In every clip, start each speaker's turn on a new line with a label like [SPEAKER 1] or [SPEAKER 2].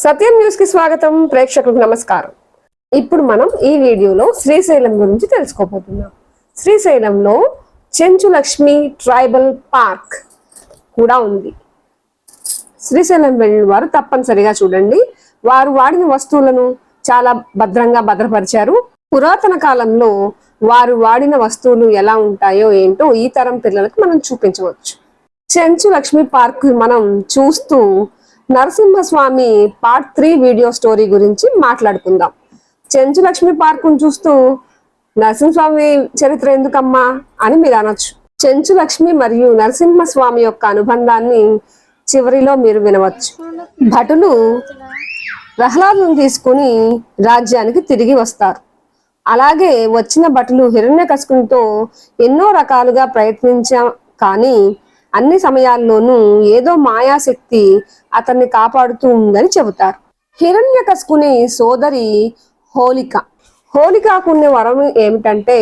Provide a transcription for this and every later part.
[SPEAKER 1] సత్యం న్యూస్కి స్వాగతం. ప్రేక్షకులకు నమస్కారం. ఇప్పుడు మనం ఈ వీడియోలో శ్రీశైలం గురించి తెలుసుకోబోతున్నాం. శ్రీశైలంలో చెంచులక్ష్మి ట్రైబల్ పార్క్ కూడా ఉంది. శ్రీశైలం వెళ్ళిన వారు తప్పనిసరిగా చూడండి. వారు వాడిన వస్తువులను చాలా భద్రంగా భద్రపరిచారు. పురాతన కాలంలో వారు వాడిన వస్తువులు ఎలా ఉంటాయో ఏంటో ఈ తరం పిల్లలకు మనం చూపించవచ్చు. చెంచు లక్ష్మి పార్క్ మనం చూస్తూ Narasimhaswamy part three video story గురించి మాట్లాడుకుందాం. చెంచు లక్ష్మి పార్కును చూస్తూ నరసింహస్వామి చరిత్ర ఎందుకమ్మా అని మీరు అనొచ్చు. చెంచు లక్ష్మి మరియు నరసింహస్వామి యొక్క అనుబంధాన్ని చివరిలో మీరు వినవచ్చు. భటులు ప్రహ్లాదును తీసుకుని రాజ్యానికి తిరిగి వస్తారు. అలాగే వచ్చిన భటులు హిరణ్యకశిపునితో ఎన్నో రకాలుగా ప్రయత్నించాం కానీ అన్ని సమయాల్లోనూ ఏదో మాయాశక్తి అతన్ని కాపాడుతూ ఉందని చెబుతారు. హిరణ్యకశిపుని సోదరి హోలిక హోలికాకున్న వరం ఏమిటంటే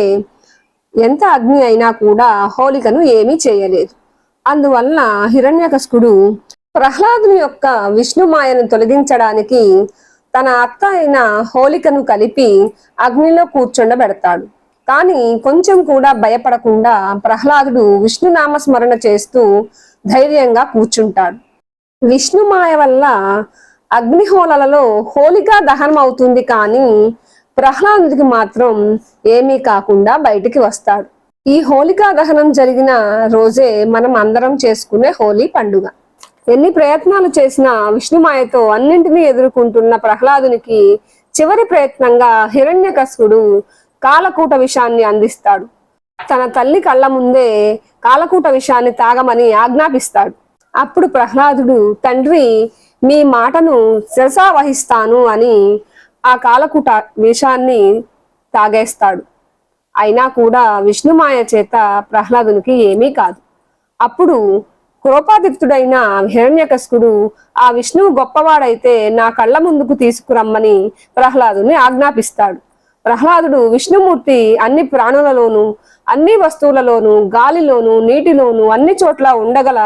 [SPEAKER 1] ఎంత అగ్ని అయినా కూడా హోలికను ఏమీ చేయలేదు. అందువలన హిరణ్యకశిపుడు ప్రహ్లాదుని యొక్క విష్ణుమాయను తొలగించడానికి తన అత్త అయిన హోలికను కలిపి అగ్నిలో కూర్చుండబెడతాడు. కానీ కొంచెం కూడా భయపడకుండా ప్రహ్లాదుడు విష్ణునామ స్మరణ చేస్తూ ధైర్యంగా కూర్చుంటాడు. విష్ణుమాయ వల్ల అగ్నిహోళలలో హోలికా దహనం అవుతుంది కానీ ప్రహ్లాదుడికి మాత్రం ఏమీ కాకుండా బయటికి వస్తాడు. ఈ హోలికా దహనం జరిగిన రోజే మనం అందరం చేసుకునే హోలీ పండుగ. ఎన్ని ప్రయత్నాలు చేసినా విష్ణుమాయతో అన్నింటినీ ఎదుర్కొంటున్న ప్రహ్లాదునికి చివరి ప్రయత్నంగా హిరణ్యకసుడు కాలకూట విషాన్ని అందిస్తాడు. తన తల్లి కళ్ళ ముందే కాలకూట విషాన్ని తాగమని ఆజ్ఞాపిస్తాడు. అప్పుడు ప్రహ్లాదుడు తండ్రి మీ మాటను శిరసావహిస్తాను అని ఆ కాలకూట విషాన్ని తాగేస్తాడు. అయినా కూడా విష్ణుమాయ చేత ప్రహ్లాదునికి ఏమీ కాదు. అప్పుడు కృపాదిత్తుడైన హిరణ్యకస్కుడు ఆ విష్ణువు గొప్పవాడైతే నా కళ్ళ ముందుకు తీసుకురమ్మని ప్రహ్లాదుని ఆజ్ఞాపిస్తాడు. ప్రహ్లాదుడు విష్ణుమూర్తి అన్ని ప్రాణులలోను అన్ని వస్తువులలోను గాలిలోను నీటిలోను అన్ని చోట్ల ఉండగల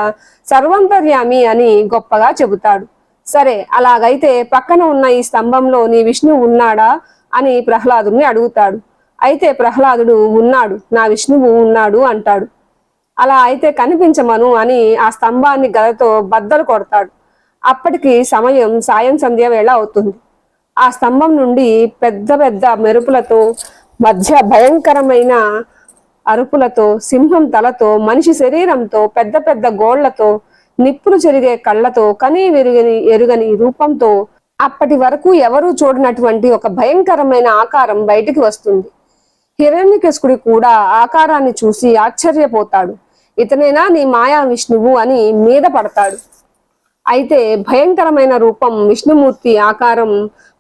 [SPEAKER 1] సర్వంతర్యామి అని గొప్పగా చెబుతాడు. సరే అలాగైతే పక్కన ఉన్న ఈ స్తంభంలో నీ విష్ణువు ఉన్నాడా అని ప్రహ్లాదుని అడుగుతాడు. అయితే ప్రహ్లాదుడు ఉన్నాడు నా విష్ణువు ఉన్నాడు అంటాడు. అలా అయితే కనిపించమను అని ఆ స్తంభాన్ని గదతో బద్దలు కొడతాడు. అప్పటికి సమయం సాయం సంధ్య వేళ అవుతుంది. ఆ స్తంభం నుండి పెద్ద పెద్ద మెరుపులతో మధ్య భయంకరమైన అరుపులతో సింహం తలతో మనిషి శరీరంతో పెద్ద పెద్ద గోళ్ళతో నిప్పులు చెరిగే కళ్ళతో కనీ విరుగని ఎరుగని రూపంతో అప్పటి వరకు ఎవరూ చూడనటువంటి ఒక భయంకరమైన ఆకారం బయటికి వస్తుంది. హిరణ్యకశుడి కూడా ఆకారాన్ని చూసి ఆశ్చర్యపోతాడు. ఇతనేనా నీ మాయా విష్ణువు అని మీద పడతాడు. అయితే భయంకరమైన రూపం విష్ణుమూర్తి ఆకారం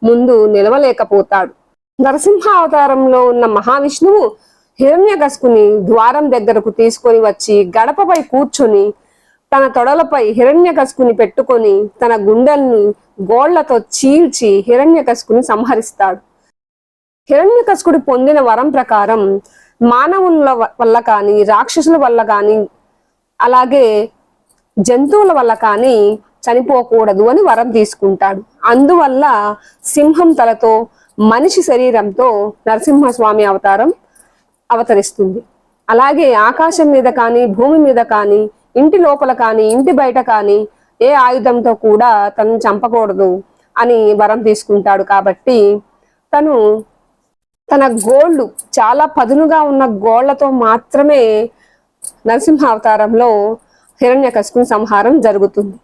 [SPEAKER 1] ముందు నిలవలేకపోతాడు. నరసింహ అవతారంలో ఉన్న మహావిష్ణువు హిరణ్యకశుని ద్వారం దగ్గరకు తీసుకొని వచ్చి గడపపై కూర్చొని తన తొడలపై హిరణ్యకశుని పెట్టుకొని తన గుండెల్ని గోళ్ళతో చీల్చి హిరణ్యకశుని సంహరిస్తాడు. హిరణ్యకశుడు పొందిన వరం ప్రకారం మానవుల వల్ల కానీ రాక్షసుల వల్ల కానీ అలాగే జంతువుల వల్ల కానీ చనిపోకూడదు అని వరం తీసుకుంటాడు. అందువల్ల సింహం తలతో మనిషి శరీరంతో నరసింహస్వామి అవతారం అవతరిస్తుంది. అలాగే ఆకాశం మీద కానీ భూమి మీద కానీ ఇంటి లోపల కానీ ఇంటి బయట కానీ ఏ ఆయుధంతో కూడా తను చంపకూడదు అని వరం తీసుకుంటాడు. కాబట్టి తను తన గోళ్ళు చాలా పదునుగా ఉన్న గోళ్ళతో మాత్రమే నరసింహ అవతారంలో హిరణ్యకశిపుని సంహారం జరుగుతుంది.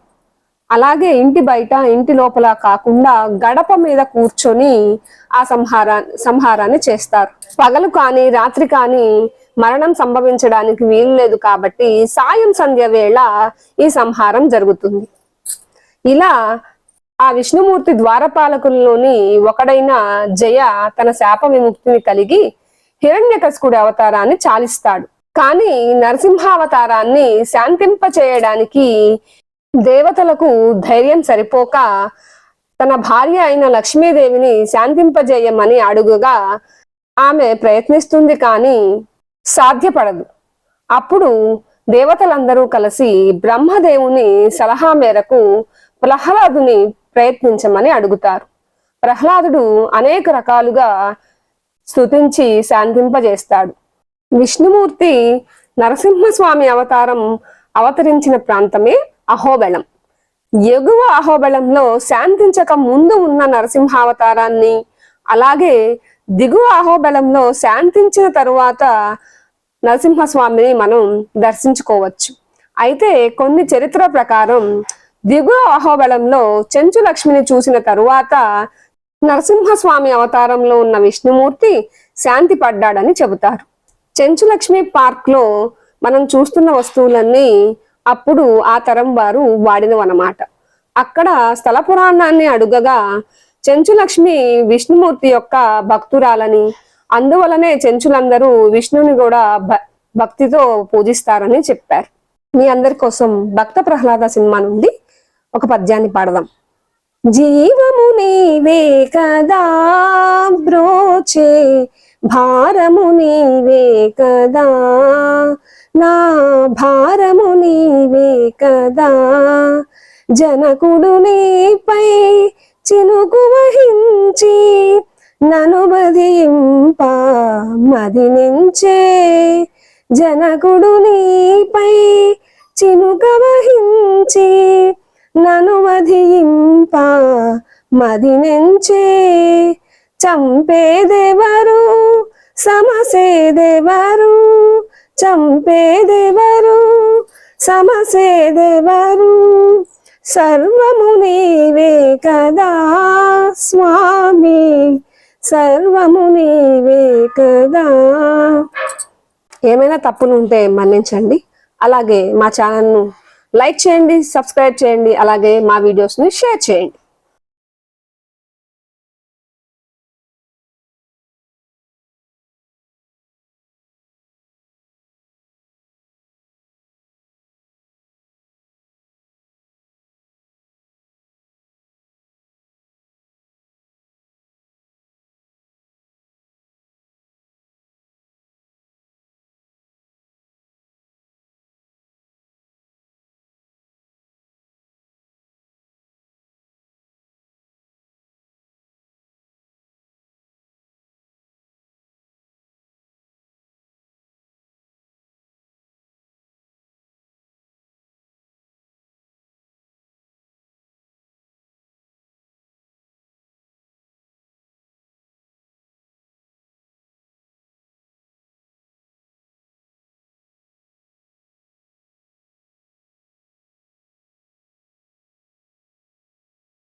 [SPEAKER 1] అలాగే ఇంటి బయట ఇంటి లోపల కాకుండా గడప మీద కూర్చొని ఆ సంహారా సంహారాన్ని చేస్తారు. పగలు కానీ రాత్రి కానీ మరణం సంభవించడానికి వీలు లేదు కాబట్టి సాయం సంధ్య వేళ ఈ సంహారం జరుగుతుంది. ఇలా ఆ విష్ణుమూర్తి ద్వారపాలకుల్లోని ఒకడైన జయ తన శాప విముక్తిని కలిగి హిరణ్యకస్కుడి అవతారాన్ని చాలిస్తాడు. కానీ నరసింహావతారాన్ని శాంతింప చేయడానికి దేవతలకు ధైర్యం సరిపోక తన భార్య అయిన లక్ష్మీదేవిని శాంతింపజేయమని అడుగుగా ఆమె ప్రయత్నిస్తుంది కానీ సాధ్యపడదు. అప్పుడు దేవతలందరూ కలిసి బ్రహ్మదేవుని సలహా మేరకు ప్రహ్లాదుని ప్రయత్నించమని అడుగుతారు. ప్రహ్లాదుడు అనేక రకాలుగా స్తుతించి శాంతింపజేస్తాడు. విష్ణుమూర్తి నరసింహస్వామి అవతారం అవతరించిన ప్రాంతమే అహోబెళం. ఎగువ అహోబెళంలో శాంతించక ముందు ఉన్న నరసింహావతారాన్ని అలాగే దిగువ అహోబెళంలో శాంతించిన తరువాత నరసింహస్వామిని మనం దర్శించుకోవచ్చు. అయితే కొన్ని చరిత్ర ప్రకారం దిగువ అహోబలంలో చెంచు లక్ష్మిని చూసిన తరువాత నరసింహస్వామి అవతారంలో ఉన్న విష్ణుమూర్తి శాంతి పడ్డాడని చెబుతారు. చెంచులక్ష్మి పార్క్లో మనం చూస్తున్న వస్తువులన్నీ అప్పుడు ఆ తరం వారు వాడినవన్నమాట. అక్కడ స్థల పురాణాన్ని అడుగగా చెంచులక్ష్మి విష్ణుమూర్తి యొక్క భక్తురాలని అందువలనే చెంచులందరూ విష్ణుని కూడా భ- భక్తితో పూజిస్తారని చెప్పారు. మీ అందరి కోసం భక్త ప్రహ్లాద సినిమా నుండి ఒక పద్యాన్ని పాడదాం. జీవము నీవే కదా బ్రోచే భారము నీవే కదా నా భారము నీవే కదా. జనకుడు నీపై చినుకు వహించి నను బధింప మదినించే జనకుడు నీపై చినుక వహించి నను వధింప మదినించే చంపేదెవరు సమసేదెవరు చంపేదెవరు సమసేదెవరు సర్వము నీవే కదా స్వామి సర్వము నీవే కదా. ఏమైనా తప్పులు ఉంటే మన్నించండి. అలాగే మా ఛానల్ను లైక్ చేయండి సబ్స్క్రైబ్ చేయండి అలాగే మా వీడియోస్ని షేర్ చేయండి.